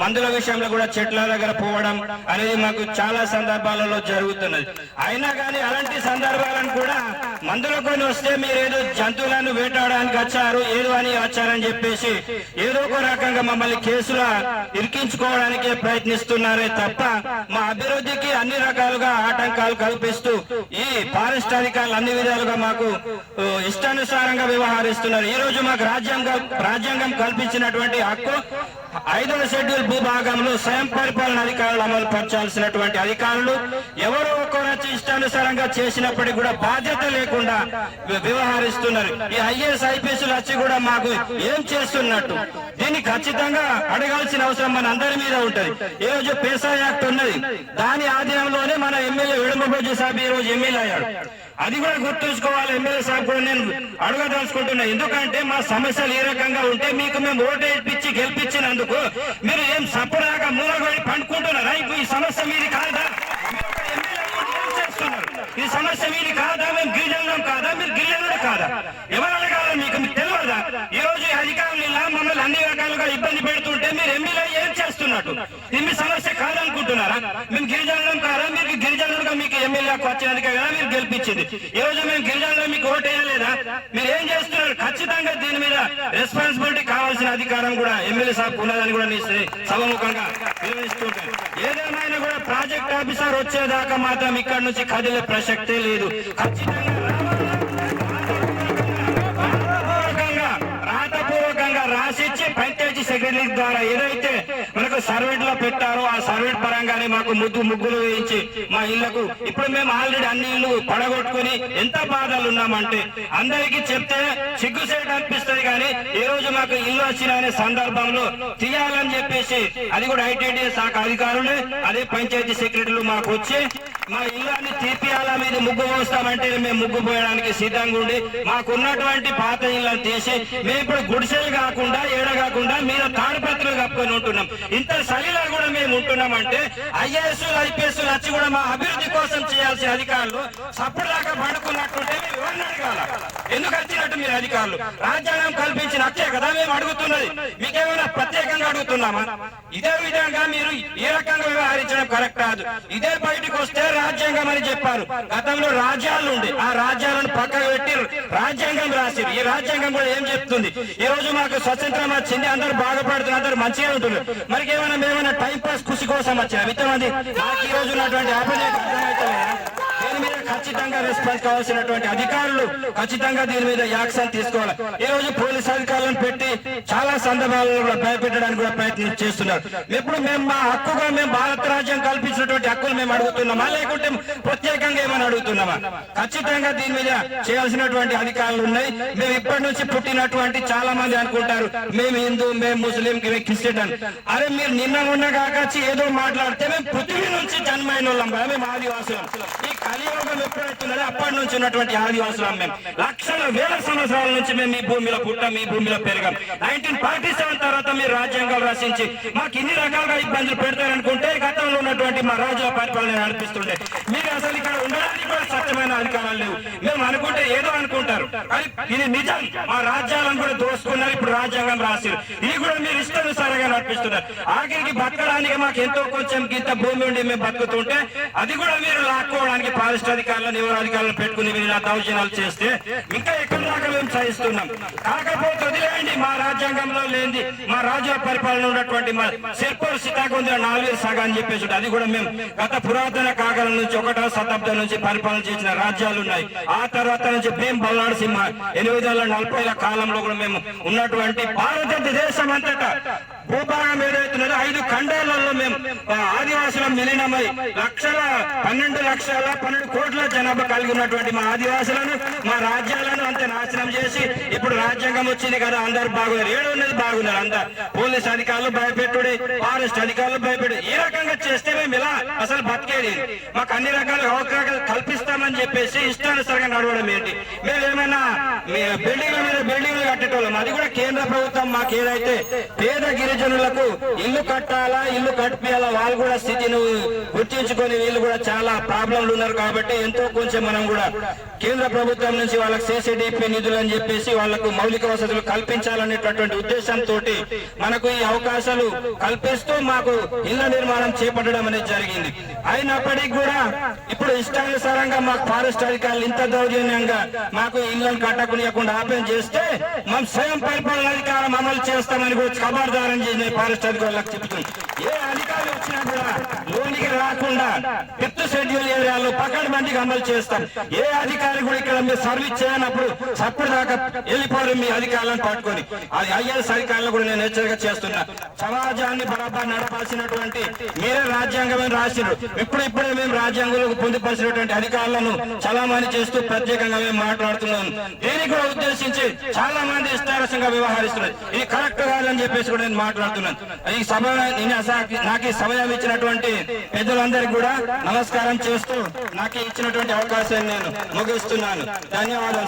మందుల విషయంలో కూడా చెట్ల దగ్గర పోవడం అనేది మాకు చాలా సందర్భాలలో జరుగుతున్నది. అయినా కానీ అలాంటి వాళ్ళని కూడా మందుల కొని వస్తే మీరు ఏదో జంతువులను వేటాడడానికి వచ్చారు ఏదో అని వచ్చారని చెప్పేసి ఏదో ఒక రకంగా మమ్మల్ని కేసుల ఇరికించుకోవడానికే ప్రయత్నిస్తున్నారే తప్ప మా అభివృద్ధికి అన్ని రకాలుగా ఆటంకాలు కల్పిస్తూ ఈ ఫారెస్ట్ అధికారులు అన్ని విధాలుగా మాకు ఇష్టానుసారంగా వ్యవహరిస్తున్నారు. ఈ రోజు మాకు రాజ్యాంగం రాజ్యాంగం కల్పించినటువంటి హక్కు ఐదవ షెడ్యూల్ భూభాగంలో స్వయం పరిపాలన అధికారులు అమలు పరచాల్సినటువంటి అధికారులు ఎవరో ఒకరు ఇష్టానుసారంగా చేసినప్పటికీ కూడా బాధ్యత లేకుండా వ్యవహరిస్తున్నారు. ఈ ఐఏఎస్ ఐపీఎస్ వచ్చి కూడా మాకు ఏం చేస్తున్నట్టు? దీన్ని ఖచ్చితంగా అడగాల్సిన అవసరం మన అందరి మీద ఉంటది. ఈ రోజు పేసా యాక్ట్ ఉన్నది. దాని ఆధీనంలోనే మన ఎమ్మెల్యే విడుమబోజు సాబ్ ఈ రోజు ఎమ్మెల్యే అయ్యాడు. అది కూడా గుర్తుంచుకోవాలి ఎమ్మెల్యే సాబ్ కూడా నేను అడగదలుచుకుంటున్నా. ఎందుకంటే మా సమస్యలు ఏ రకంగా ఉంటే మీకు మేము ఓటు వేయించి గెలిపించినందుకు మీరు ఏం సపరాగా మూలగొని పండుకుంటున్నారా? ఈ సమస్య మీది కాదా మీరు ఒక ఎమ్మెల్యే ఉండి ఏం చేస్తున్నారు? ఈ సమస్య మీది కాదా? మేము గిరిజనులం కాదా? మీరు గిరిజనుడు కాదా? ఎవరైనా కాదా మీకు? మీకు తెలియదా ఈ రోజు అధికారులు ఇలా మమ్మల్ని అన్ని రకాలుగా ఇబ్బంది పెడుతుంటే మీరు ఎమ్మెల్యే ఏం చేస్తున్నట్టు? ఇది మీ సమస్య కాదనుకుంటున్నారా? మేము గిరిజనులం కాదా? మీరు ఎమ్మెల్యేకి వచ్చినందుకే కదా మీరు గెలిపించింది. ఈ రోజు మేము గిరిజనులు మీకు ఓటు వేయలేదా? మీరు ఏం చేస్తున్నారు? ఖచ్చితంగా దీని మీద రెస్పాన్సిబిలిటీ కావాల్సిన అధికారం కూడా ఎమ్మెల్యే సాబ్ ఉన్నదని కూడా సభముఖంగా నిర్వహిస్తుంటారు ఏదేమైనా కూడా ప్రాజెక్ట్ ఆఫీసర్ వచ్చేదాకా మాత్రం ఇక్కడ నుంచి కదిలే ప్రసక్తే లేదు. ఖచ్చితంగా రాతపూర్వకంగా రాసిచ్చి పంచాయతీ సెక్రటరీ ద్వారా ఏదైతే మనకు సర్వేట్లో పెట్టారు. ఆ సర్వేట్ పరంగానే మాకు ముద్దు ముగ్గులు వేయించి మా ఇళ్ళకు ఇప్పుడు మేము ఆల్రెడీ అన్ని ఇల్లు పడగొట్టుకుని ఎంత బాధలు ఉన్నామంటే అందరికీ చెప్తే సిగ్గుసేట అనిపిస్తుంది కానీ ఈ రోజు మాకు ఇల్లు వచ్చిన అనే సందర్భంలో తీయాలని చెప్పేసి అది కూడా ఐటీడీఏ శాఖ అధికారులే అదే పంచాయతీ సెక్రటరీలు మాకు వచ్చి మా ఇల్లాన్ని తీపియాల మీద ముగ్గు పోస్తామంటే మేము ముగ్గు పోయడానికి సిద్ధంగా ఉండి మాకున్నటువంటి పాత ఇళ్ళని తీసి మేము ఇప్పుడు గుడిసెలు కాకుండా ఏడ కాకుండా మీద తాడిపత్రులు కప్పుకొని ఉంటున్నాం. ఇంత సలిలా కూడా మేము ఉంటున్నామంటే ఐఏఎస్ ఐపీఎస్ వచ్చి కూడా మా అభివృద్ధి కోసం చేయాల్సిన అధికారులు సప్పుడు దాకా పడుకున్నట్టుంటే మేము ఎవరిని అడగాల? ఎందుకు వచ్చినట్టు మీరు అధికారులు? రాజ్యాంగం కల్పించిన హక్కే కదా మేము అడుగుతున్నది. మీకేమైనా ప్రత్యేకంగా అడుగుతున్నామా? ఇదే విధంగా మీరు ఏ రకంగా వ్యవహరించడం కరెక్ట్ కాదు. ఇదే బయటకు వస్తే రాజ్యాంగం అని చెప్పారు. గతంలో రాజ్యాలు ఉండే ఆ రాజ్యాలను పక్కకు పెట్టి రాజ్యాంగం రాసిరు. ఈ రాజ్యాంగం కూడా ఏం చెప్తుంది? ఈ రోజు మాకు స్వతంత్రం వచ్చింది అందరూ బాగుపడుతున్నారు అందరూ మంచిగా ఉంటున్నారు. మరి ఏమైనా మేమైనా టైం పాస్ కృషి కోసం వచ్చినా? ఇంతమంది మాకు ఈ రోజు ఉన్నటువంటి ఆపరేట్ ఖచ్చితంగా రెస్పాన్స్ కావాల్సినటువంటి అధికారులు ఖచ్చితంగా దీని మీద యాక్షన్ తీసుకోవాలి. ఈ రోజు పోలీస్ అధికారులను పెట్టి చాలా సందర్భాలలో కూడా భయపెట్టడానికి కూడా ప్రయత్నం చేస్తున్నారు. ఎప్పుడు మేము మా హక్కుగా మేము భారత రాజ్యం కల్పించినటువంటి హక్కులు మేము అడుగుతున్నామా? లేకుంటే ప్రత్యేకంగా ఏమని అడుగుతున్నామా? ఖచ్చితంగా దీని మీద చేయాల్సినటువంటి అధికారులు ఉన్నాయి. మేము ఇప్పటి నుంచి పుట్టినటువంటి చాలా మంది అనుకుంటారు. మేము హిందూ మేము ముస్లిం మేము క్రిస్టియన్. అని. అరే మీరు నిన్న ఉన్న కాకచ్చి ఏదో మాట్లాడితే మేము పృథ్వీ నుంచి జన్మైన వాళ్ళం మేము ఆదివాసులం. ఈ కలియుగం ఎప్పుడైతున్నదో అప్పటి నుంచి ఉన్నటువంటి ఆదివాసులం మేము లక్షల వేల సంవత్సరాల నుంచి మేము ఈ భూమిలో పుట్టాం ఈ భూమిలో పెరిగాం. నైన్టీన్ ఫార్టీ సెవెన్ తర్వాత మీరు రాజ్యాంగాలు రచించి మాకు ఇన్ని రకాలుగా ఇబ్బందులు పెడతారనుకుంటే గతంలో ఉన్నటువంటి మా రాజుల పరిపాలన నడిపిస్తుండే. మీరు అసలు ఇక్కడ ఉండడానికి కూడా స్వచ్ఛమైన అధికారాలు లేవు. మేము అనుకుంటే ఏదో అనుకుంటారు. కానీ ఇది నిజం. మా రాజ్యాలను కూడా దోసుకున్నారు ఇప్పుడు రాజ్యాంగం రాసిరు. ఇది కూడా మీరు ఇష్టానుసారంగా నడిపిస్తున్నారు. ఆఖరికి బతకడానికి మాకు ఎంతో కొంచెం గీత భూమి ఉండి మేము బతుకుతుంటే అది కూడా మీరు లాక్కోవడానికి పారిశ్రామిక అధికారులను ఎవరు అధికారులను పెట్టుకుని వీళ్ళ దౌర్జన్యాలు చేస్తే ఇంకా ఎక్కడ దాకా మేము సహిస్తున్నాం. కాకపోతే వదిలేయండి మా రాజ్యాంగంలో లేని మా రాజ్య పరిపాలన ఉన్నటువంటి మా సిర్పూర్ సీతాకుంద్ర నాలుగు సగ అని చెప్పేసి అది కూడా మేము గత పురాతన కాలం నుంచి ఒకటో శతాబ్దం నుంచి పరిపాలన చేసిన రాజ్యాలు ఉన్నాయి. ఆ తర్వాత నుంచి భీం బల్నాడు సింహ ఎనిమిది వందల కాలంలో కూడా మేము ఉన్నటువంటి భారతదేశం అంతటా ఆదివాసులం విలీనమై లక్షల పన్నెండు లక్షల పన్నెండు కోట్ల జనాభా కలిగి ఉన్నటువంటి మా ఆదివాసులను మా రాజ్యాలను అంత నాశనం చేసి ఇప్పుడు రాజ్యాంగం వచ్చింది కదా అందరు బాగున్నారు ఏడు ఉన్నది బాగున్నారు అందరు. పోలీస్ అధికారులు భయపెట్టుడి ఫారెస్ట్ అధికారులు భయపెట్టు ఈ రకంగా చేస్తే మేము ఇలా అసలు బతికేది? మాకు అన్ని రకాల అవకాశాలు కల్పిస్తామని చెప్పేసి ఇష్టానుసారంగా నడవడం ఏంటి? మేము ఏమైనా బిల్డింగ్ల మీద బిల్డింగ్లు కట్టేటోళ్ళం. అది కూడా కేంద్ర ప్రభుత్వం మాకు ఏదైతే పేద గిరిజనులకు ఇల్లు కట్టాలా ఇల్లు కట్టియాలా వాళ్ళు కూడా స్థితిని గుర్తించుకొని వీళ్ళు కూడా చాలా ప్రాబ్లంలు ఉన్నారు కాబట్టి ఎంతో కొంచెం మనం కూడా కేంద్ర ప్రభుత్వం నుంచి వాళ్ళకి సిసిడిపి నిధులు అని చెప్పేసి వాళ్ళకు మౌలిక వసతులు కల్పించాలనేటటువంటి ఉద్దేశంతో మనకు ఈ అవకాశాలు కల్పిస్తూ మాకు ఇళ్ళ నిర్మాణం చేపట్టడం అనేది జరిగింది. అయినప్పటికీ కూడా ఇప్పుడు ఇష్టానుసారంగా మాకు ఫారెస్ట్ అధికారులు ఇంత దౌర్జన్యంగా మాకు ఇళ్ళను కట్టకునియకుండా ఆపేం చేస్తే మనం స్వయం పరిపాలన అధికారం అమలు చేస్తామని కూడా ఖబర్దారం చేసిన ఫారెస్ట్ అధికారులకు చెబుతుంది ఏ అధికారులు వచ్చినా కూడా లోనికి రాకుండా ఫిఫ్త్ షెడ్యూల్ ఏరియాలో పక్కన బండికి అమలు చేస్తాం. ఏ అధికారి కూడా ఇక్కడ మీరు సర్వీస్ చేయనప్పుడు చప్పుడు దాకా వెళ్ళిపోరు మీ అధికారులను పట్టుకొని. అది ఐఎస్ అధికారులు కూడా నేను హెచ్చరిక చేస్తున్నా. సమాజాన్ని బరాబర్ నడపాల్సినటువంటి మీరే రాజ్యాంగమే రాసినారు ఇప్పుడు ఇప్పుడే మేము రాజ్యాంగంలో పొందుపరిచినటువంటి అధికారులను చలామణి చేస్తూ ప్రత్యేకంగా మేము మాట్లాడుతున్నాం. దీనికి కూడా ఉద్దేశించి చాలా మంది ఇష్టారసంగా వ్యవహరిస్తున్నారు. ఇది కరెక్ట్ కాదని చెప్పేసి కూడా నేను మాట్లాడుతున్నాను. ఈ సభ నాకు ఈ సమయం ఇచ్చినటువంటి పెద్దలందరికీ కూడా నమస్కారం చేస్తూ నాకు ఇచ్చినటువంటి అవకాశాన్ని నేను ముగిస్తున్నాను. ధన్యవాదాలు.